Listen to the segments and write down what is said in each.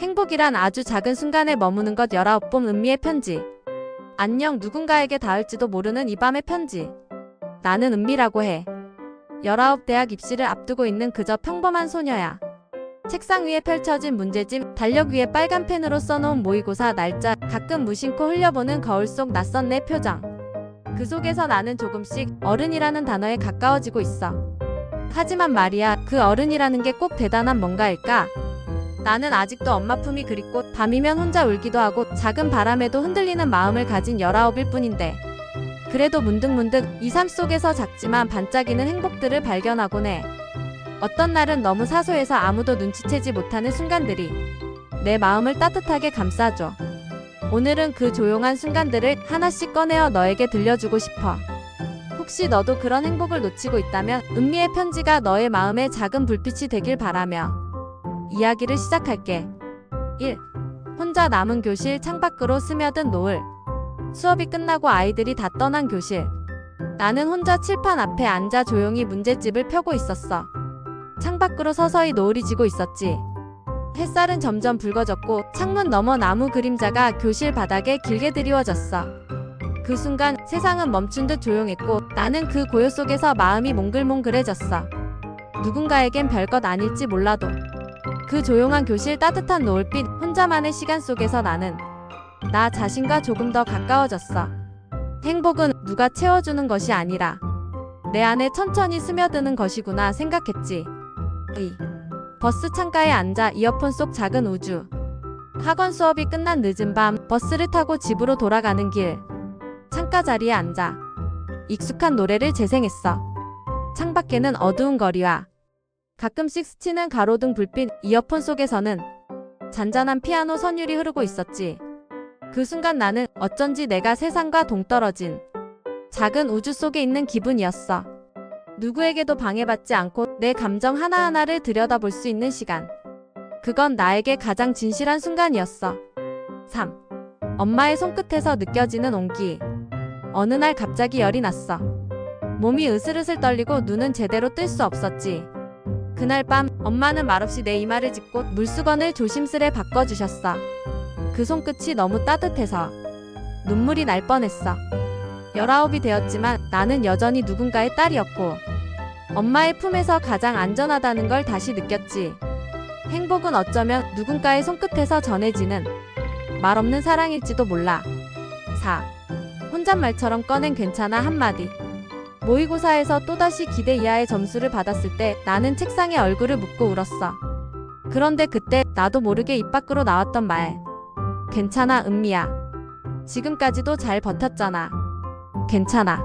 행복이란 아주 작은 순간에 머무는 것 19봄 은미의 편지. 안녕 누군가에게 닿을지도 모르는 이 밤의 편지. 나는 은미라고 해. 19 대학 입시를 앞두고 있는 그저 평범한 소녀야. 책상 위에 펼쳐진 문제집, 달력 위에 빨간 펜으로 써놓은 모의고사 날짜, 가끔 무심코 흘려보는 거울 속 낯선 내 표정. 그 속에서 나는 조금씩 어른이라는 단어에 가까워지고 있어. 하지만 말이야, 그 어른이라는 게 꼭 대단한 뭔가일까? 나는 아직도 엄마 품이 그립고 밤이면 혼자 울기도 하고 작은 바람에도 흔들리는 마음을 가진 19일 뿐인데 그래도 문득문득 이 삶 속에서 작지만 반짝이는 행복들을 발견하곤 해. 어떤 날은 너무 사소해서 아무도 눈치채지 못하는 순간들이 내 마음을 따뜻하게 감싸줘. 오늘은 그 조용한 순간들을 하나씩 꺼내어 너에게 들려주고 싶어. 혹시 너도 그런 행복을 놓치고 있다면 은미의 편지가 너의 마음에 작은 불빛이 되길 바라며 이야기를 시작할게. 1. 혼자 남은 교실 창밖으로 스며든 노을. 수업이 끝나고 아이들이 다 떠난 교실. 나는 혼자 칠판 앞에 앉아 조용히 문제집을 펴고 있었어. 창밖으로 서서히 노을이 지고 있었지. 햇살은 점점 붉어졌고 창문 너머 나무 그림자가 교실 바닥에 길게 드리워졌어. 그 순간 세상은 멈춘 듯 조용했고 나는 그 고요 속에서 마음이 몽글몽글해졌어. 누군가에겐 별것 아닐지 몰라도 그 조용한 교실 따뜻한 노을빛 혼자만의 시간 속에서 나는 나 자신과 조금 더 가까워졌어. 행복은 누가 채워주는 것이 아니라 내 안에 천천히 스며드는 것이구나 생각했지. 의. 버스 창가에 앉아 이어폰 속 작은 우주. 학원 수업이 끝난 늦은 밤 버스를 타고 집으로 돌아가는 길. 창가 자리에 앉아 익숙한 노래를 재생했어. 창밖에는 어두운 거리와 가끔씩 스치는 가로등 불빛 이어폰 속에서는 잔잔한 피아노 선율이 흐르고 있었지. 그 순간 나는 어쩐지 내가 세상과 동떨어진 작은 우주 속에 있는 기분이었어. 누구에게도 방해받지 않고 내 감정 하나하나를 들여다볼 수 있는 시간. 그건 나에게 가장 진실한 순간이었어. 3. 엄마의 손끝에서 느껴지는 온기. 어느 날 갑자기 열이 났어. 몸이 으슬으슬 떨리고 눈은 제대로 뜰 수 없었지. 그날 밤 엄마는 말없이 내 이마를 짚고 물수건을 조심스레 바꿔주셨어. 그 손끝이 너무 따뜻해서 눈물이 날 뻔했어. 열아홉이 되었지만 나는 여전히 누군가의 딸이었고 엄마의 품에서 가장 안전하다는 걸 다시 느꼈지. 행복은 어쩌면 누군가의 손끝에서 전해지는 말 없는 사랑일지도 몰라. 4. 혼잣말처럼 꺼낸 괜찮아 한마디. 모의고사에서 또다시 기대 이하의 점수를 받았을 때 나는 책상에 얼굴을 묻고 울었어. 그런데 그때 나도 모르게 입 밖으로 나왔던 말. 괜찮아, 은미야. 지금까지도 잘 버텼잖아. 괜찮아.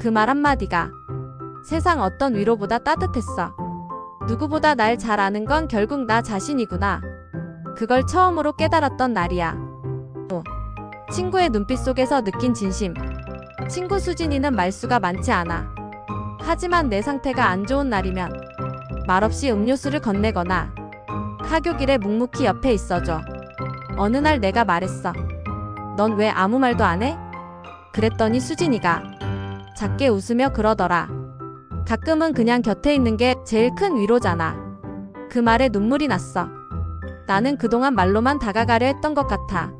그 말 한마디가 세상 어떤 위로보다 따뜻했어. 누구보다 날 잘 아는 건 결국 나 자신이구나. 그걸 처음으로 깨달았던 날이야. 5. 친구의 눈빛 속에서 느낀 진심. 친구 수진이는 말수가 많지 않아. 하지만 내 상태가 안 좋은 날이면 말없이 음료수를 건네거나 하교길에 묵묵히 옆에 있어줘. 어느 날 내가 말했어. 넌 왜 아무 말도 안 해? 그랬더니 수진이가 작게 웃으며 그러더라. 가끔은 그냥 곁에 있는 게 제일 큰 위로잖아. 그 말에 눈물이 났어. 나는 그동안 말로만 다가가려 했던 것 같아.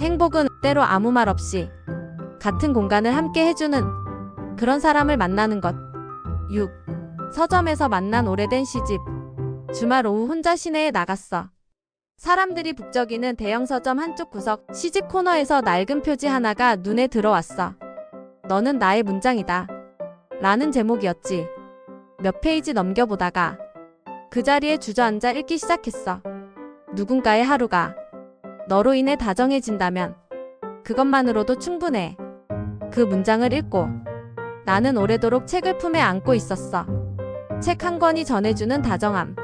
행복은 때로 아무 말 없이 같은 공간을 함께 해주는 그런 사람을 만나는 것. 6. 서점에서 만난 오래된 시집. 주말 오후 혼자 시내에 나갔어. 사람들이 북적이는 대형 서점 한쪽 구석 시집 코너에서 낡은 표지 하나가 눈에 들어왔어. 너는 나의 문장이다. 라는 제목이었지. 몇 페이지 넘겨보다가 그 자리에 주저앉아 읽기 시작했어. 누군가의 하루가 너로 인해 다정해진다면 그것만으로도 충분해. 그 문장을 읽고 나는 오래도록 책을 품에 안고 있었어. 책 한 권이 전해주는 다정함.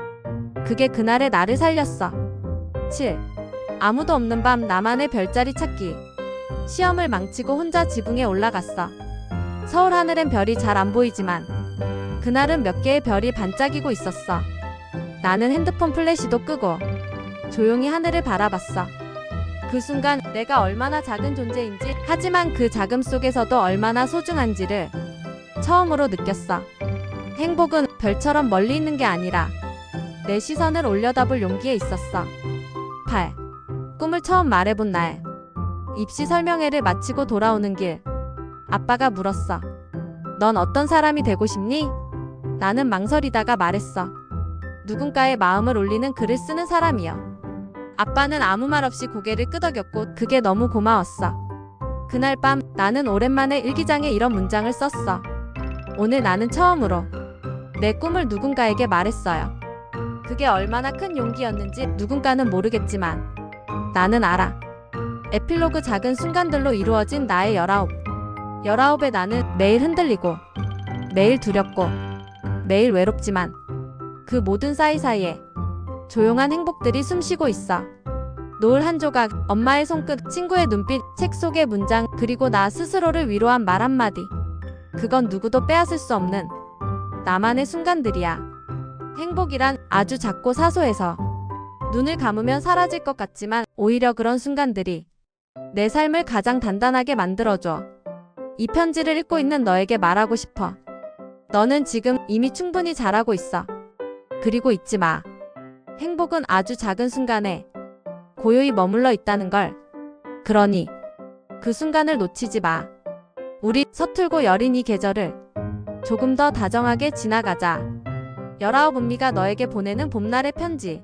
그게 그날의 나를 살렸어. 7. 아무도 없는 밤 나만의 별자리 찾기. 시험을 망치고 혼자 지붕에 올라갔어. 서울 하늘엔 별이 잘 안 보이지만 그날은 몇 개의 별이 반짝이고 있었어. 나는 핸드폰 플래시도 끄고 조용히 하늘을 바라봤어. 그 순간 내가 얼마나 작은 존재인지 하지만 그 작음 속에서도 얼마나 소중한지를 처음으로 느꼈어. 행복은 별처럼 멀리 있는 게 아니라 내 시선을 올려다볼 용기에 있었어. 8. 꿈을 처음 말해본 날. 입시 설명회를 마치고 돌아오는 길. 아빠가 물었어. 넌 어떤 사람이 되고 싶니? 나는 망설이다가 말했어. 누군가의 마음을 울리는 글을 쓰는 사람이요. 아빠는 아무 말 없이 고개를 끄덕였고 그게 너무 고마웠어. 그날 밤 나는 오랜만에 일기장에 이런 문장을 썼어. 오늘 나는 처음으로 내 꿈을 누군가에게 말했어요. 그게 얼마나 큰 용기였는지 누군가는 모르겠지만 나는 알아. 에필로그 작은 순간들로 이루어진 나의 열아홉. 열아홉의 나는 매일 흔들리고 매일 두렵고 매일 외롭지만 그 모든 사이사이에 조용한 행복들이 숨쉬고 있어. 노을 한 조각, 엄마의 손끝, 친구의 눈빛, 책 속의 문장, 그리고 나 스스로를 위로한 말 한마디. 그건 누구도 빼앗을 수 없는 나만의 순간들이야. 행복이란 아주 작고 사소해서 눈을 감으면 사라질 것 같지만 오히려 그런 순간들이 내 삶을 가장 단단하게 만들어줘. 이 편지를 읽고 있는 너에게 말하고 싶어. 너는 지금 이미 충분히 잘하고 있어. 그리고 잊지 마. 행복은 아주 작은 순간에 고요히 머물러 있다는 걸. 그러니 그 순간을 놓치지 마. 우리 서툴고 여린 이 계절을 조금 더 다정하게 지나가자. 열아홉 은미가 너에게 보내는 봄날의 편지.